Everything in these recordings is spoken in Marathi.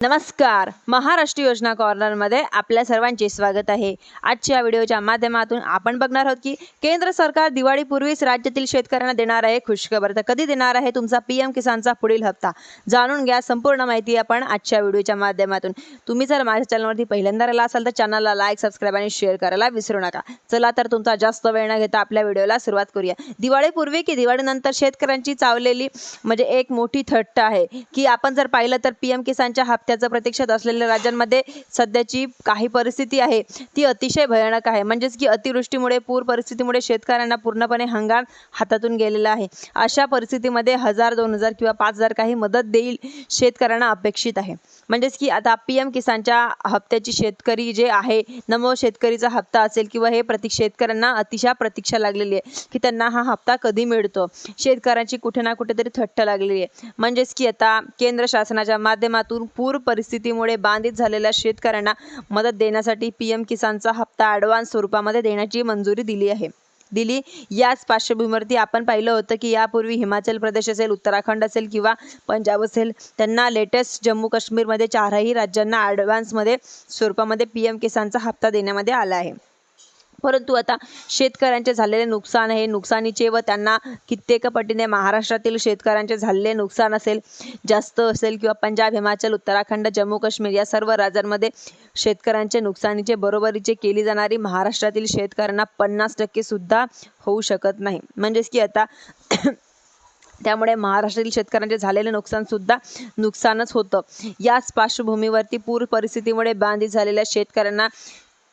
नमस्कार. महाराष्ट्र योजना कॉर्नरमध्ये आपल्या सर्वांचे स्वागत आहे. आजच्या व्हिडिओच्या माध्यमातून आपण बघणार आहोत की केंद्र सरकार दिवाळीपूर्वीच राज्यातील शेतकऱ्यांना देणार आहे खुशखबर. तर कधी देणार आहे तुमचा पी एम किसानचा पुढील हप्ता? जाणून घ्या संपूर्ण माहिती आपण आजच्या व्हिडिओच्या माध्यमातून. तुम्ही जर माझ्या चॅनलवरती पहिल्यांदा आला असाल तर चॅनलला लाईक सबस्क्राईब आणि शेअर करायला विसरू नका. चला तर तुमचा जास्त वेळ न घेता आपल्या व्हिडिओला सुरुवात करूया. दिवाळीपूर्वी की दिवाळीनंतर शेतकऱ्यांची चावलेली म्हणजे एक मोठी थट्ट आहे की आपण जर पाहिलं तर पी एम किसानच्या हप्त्याचं प्रतीक्षेत असलेल्या राज्यांमध्ये सध्याची काही परिस्थिती आहे ती अतिशय भयानक आहे. म्हणजेच की अतिवृष्टीमुळे पूर परिस्थितीमुळे शेतकऱ्यांना पूर्णपणे हंगाम हातातून गेलेला आहे. अशा परिस्थितीमध्ये हजार दोन हजार किंवा पाच हजार काही मदत देईल शेतकऱ्यांना अपेक्षित आहे. म्हणजेच की आता पी एम किसानच्या हप्त्याची शेतकरी जे आहे नमो शेतकरीचा हप्ता असेल किंवा हे प्रति शेतकऱ्यांना अतिशय प्रतीक्षा लागलेली आहे की त्यांना हा हप्ता कधी मिळतो? शेतकऱ्यांची कुठे ना कुठेतरी थट्ट लागलेली आहे. म्हणजेच की आता केंद्र शासनाच्या माध्यमातून पूर परिस्थितीमुळे बाधित झालेल्या शेतकऱ्यांना मदत देण्यासाठी पीएम किसानचा हप्ता ॲडव्हान्स स्वरूपामध्ये देण्याची मंजुरी दिली आहे. दिली याच पार्श्वभूमीवरती आपण पाहिलं होतं की यापूर्वी हिमाचल प्रदेश असेल उत्तराखंड असेल किंवा पंजाब असेल त्यांना लेटेस्ट जम्मू काश्मीरमध्ये चारही राज्यांना ॲडव्हान्समध्ये स्वरूपामध्ये पी एम किसानचा हप्ता देण्यामध्ये आला आहे. परंतु आता शेतकऱ्यांचे झालेले नुकसान हे नुकसानीचे व त्यांना कित्येक पटीने महाराष्ट्रातील शेतकऱ्यांचे झालेले नुकसान असेल जास्त असेल किंवा पंजाब हिमाचल उत्तराखंड जम्मू काश्मीर या सर्व राज्यांमध्ये शेतकऱ्यांचे नुकसानीचे बरोबरीचे केली जाणारी महाराष्ट्रातील शेतकऱ्यांना पन्नास टक्के सुद्धा होऊ शकत नाही. म्हणजेच की आता त्यामुळे महाराष्ट्रातील शेतकऱ्यांचे झालेले नुकसान सुद्धा नुकसानच होतं. याच पार्श्वभूमीवरती पूर परिस्थितीमुळे बाधित झालेल्या शेतकऱ्यांना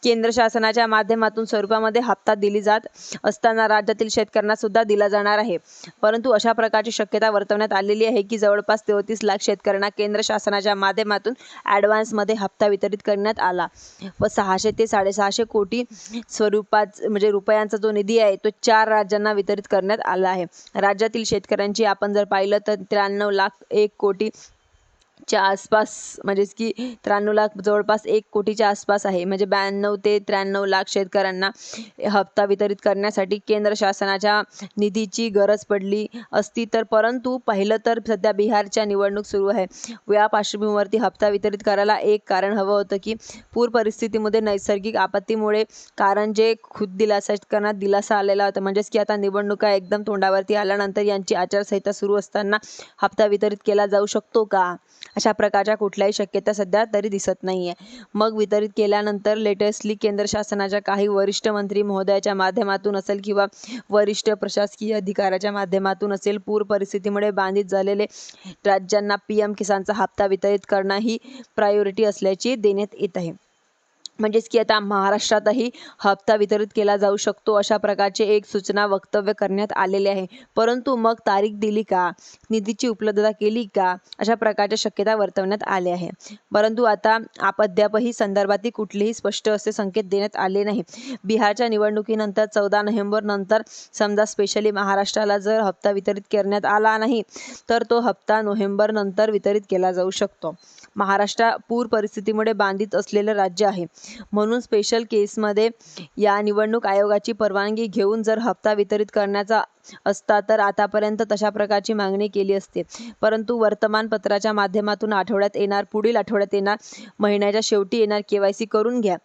केंद्र शासनाच्या माध्यमातून स्वरूपामध्ये हप्ता दिली जात असताना राज्यातील शेतकऱ्यांना सुद्धा दिला जाणार आहे. परंतु अशा प्रकारची शक्यता वर्तवण्यात आलेली आहे की जवळपास तेहतीस लाख शेतकऱ्यांना केंद्र शासनाच्या माध्यमातून ॲडव्हान्समध्ये हप्ता वितरित करण्यात आला व सहाशे ते साडेसहाशे कोटी स्वरूपात म्हणजे रुपयांचा जो निधी आहे तो चार राज्यांना वितरित करण्यात आला आहे. राज्यातील शेतकऱ्यांची आपण जर पाहिलं तर त्र्याण्णव लाख एक कोटी च्या आसपास म्हणजेच की त्र्याण्णव लाख जवळपास एक कोटीच्या आसपास आहे. म्हणजे ब्याण्णव ते त्र्याण्णव लाख शेतकऱ्यांना हप्ता वितरित करण्यासाठी केंद्र शासनाच्या निधीची गरज पडली असती तर परंतु पाहिलं तर सध्या बिहारच्या निवडणूक सुरू आहे. या पार्श्वभूमीवरती हप्ता वितरित करायला एक कारण हवं होतं की पूर परिस्थितीमध्ये नैसर्गिक आपत्तीमुळे कारण जे खुद दिलासा शेतकऱ्यांना दिलासा आलेला होता. म्हणजेच की आता निवडणुका एकदम तोंडावरती आल्यानंतर यांची आचारसंहिता सुरू असताना हप्ता वितरित केला जाऊ शकतो का? अशा प्रकारच्या कुठल्याही शक्यता सध्या तरी दिसत नाही आहे मग वितरित केल्यानंतर लेटेस्टली केंद्र शासनाच्या काही वरिष्ठ मंत्री महोदयाच्या माध्यमातून असेल किंवा वरिष्ठ प्रशासकीय अधिकाऱ्याच्या माध्यमातून असेल पूर परिस्थितीमुळे बाधित झालेले राज्यांना पी एम किसानचा हप्ता वितरित करणं ही प्रायोरिटी असल्याची देण्यात येत आहे. म्हणजेच की आता महाराष्ट्रातही हप्ता वितरित केला जाऊ शकतो अशा प्रकारचे एक सूचना वक्तव्य करण्यात आलेले आहे. परंतु मग तारीख दिली का? निधीची उपलब्धता केली का? अशा प्रकारच्या शक्यता वर्तवण्यात आल्या आहे. परंतु आता आप अद्यापही संदर्भातील कुठलेही स्पष्ट असे संकेत देण्यात आले नाही. बिहारच्या निवडणुकीनंतर चौदा नोव्हेंबर नंतर समजा स्पेशली महाराष्ट्राला जर हप्ता वितरित करण्यात आला नाही तर तो हप्ता नोव्हेंबर नंतर वितरित केला जाऊ शकतो. महाराष्ट्र पूर परिस्थितीमुळे बांधित असलेलं राज्य आहे. म्हणून स्पेशल केसमध्ये या निवडणूक आयोगाची परवानगी घेऊन जर हप्ता वितरित करण्याचा असता तर आतापर्यंत तशा प्रकारची मागणी केली असते. परंतु वर्तमानपत्राच्या माध्यमातून आठवड्यात येणार पुढील आठवड्यात येणार महिन्याच्या शेवटी येणार केवायसी करून घ्या.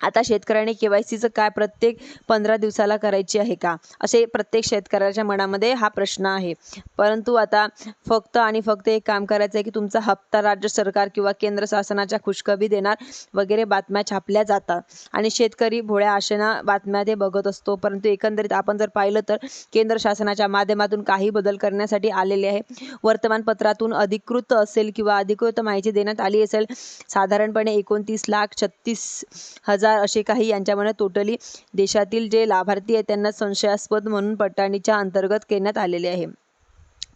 आता शेतकऱ्याने के वाय सीचं काय प्रत्येक पंधरा दिवसाला करायची आहे का? असे प्रत्येक शेतकऱ्याच्या मनामध्ये हा प्रश्न आहे. परंतु आता फक्त आणि फक्त एक काम करायचं आहे की तुमचा हप्ता राज्य सरकार किंवा केंद्र शासनाच्या खुशखबी देणार वगैरे बातम्या छापल्या जातात. आणि शेतकरी भोळ्या आशेनं बातम्या ते बघत असतो. परंतु एकंदरीत आपण जर पाहिलं तर केंद्र शासनाच्या माध्यमातून काही बदल करण्यासाठी आलेले आहे. वर्तमानपत्रातून अधिकृत असेल किंवा अधिकृत माहिती देण्यात आली असेल साधारणपणे एकोणतीस लाख छत्तीस हजार असे काही यांच्यामध्ये टोटली देशातील जे लाभार्थी आहेत त्यांना संशयास्पद म्हणून पडताळणीच्या अंतर्गत करण्यात आलेले आहे.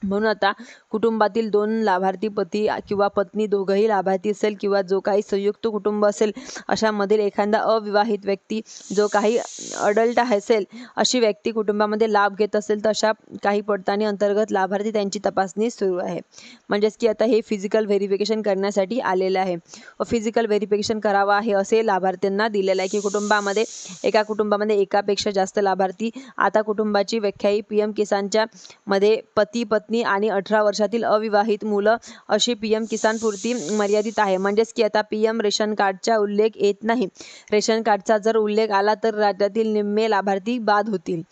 म्हणून आता कुटुंबातील दोन लाभार्थी पती किंवा पत्नी दोघंही लाभार्थी असेल किंवा जो काही संयुक्त कुटुंब असेल अशामधील एखादा अविवाहित व्यक्ती जो काही अडल्ट असेल अशी व्यक्ती कुटुंबामध्ये लाभ घेत असेल तर अशा काही पडताळणी अंतर्गत लाभार्थी त्यांची तपासणी सुरू आहे. म्हणजेच की आता हे फिजिकल व्हेरिफिकेशन करण्यासाठी आलेलं आहे. व फिजिकल व्हेरिफिकेशन करावं आहे असे लाभार्थ्यांना दिलेलं आहे की कुटुंबामध्ये एका कुटुंबामध्ये एकापेक्षा जास्त लाभार्थी आता कुटुंबाची व्याख्या ही पी एम किसानच्या मध्ये पती पत्नी पत्नी आणि अठरा वर्षातील अविवाहित मुलं अशी पी एम किसान पूर्ती मर्यादित आहे. म्हणजेच की आता पी एम रेशन कार्डचा उल्लेख येत नाही. रेशन कार्डचा जर उल्लेख आला तर राज्यातील निम्मे लाभार्थी बाद होतील.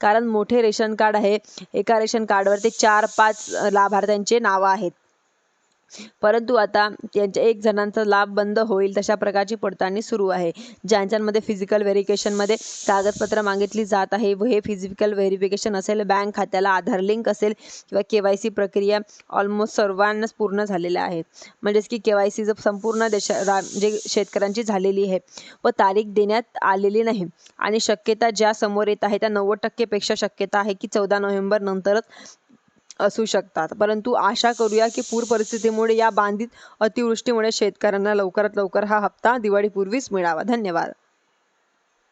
कारण मोठे रेशन कार्ड आहे. एका रेशन कार्डवर ते चार पाच लाभार्थ्यांचे नावं आहेत. परंतु आता त्यांच्या एक जणांचा लाभ बंद होईल तशा प्रकारची पडताळणी सुरू आहे. ज्यांच्यामध्ये फिजिकल व्हेरिफिकेशनमध्ये कागदपत्र मागितली जात आहे व हे फिजिकल व्हेरिफिकेशन असेल बँक खात्याला आधार लिंक असेल किंवा के वाय सी प्रक्रिया ऑलमोस्ट सर्वांनाच पूर्ण झालेल्या आहे म्हणजेच की के वाय सी जर संपूर्ण देशा जे म्हणजे शेतकऱ्यांची झालेली आहे व तारीख देण्यात आलेली नाही आणि शक्यता ज्या समोर येत आहे त्या नव्वद टक्केपेक्षा शक्यता आहे की चौदा नोव्हेंबर नंतरच असू शकतात. परंतु आशा करूया की पूर परिस्थितीमुळे या बांधित अतिवृष्टीमुळे शेतकऱ्यांना लवकरात लवकर हा हप्ता दिवाळीपूर्वीच मिळावा. धन्यवाद.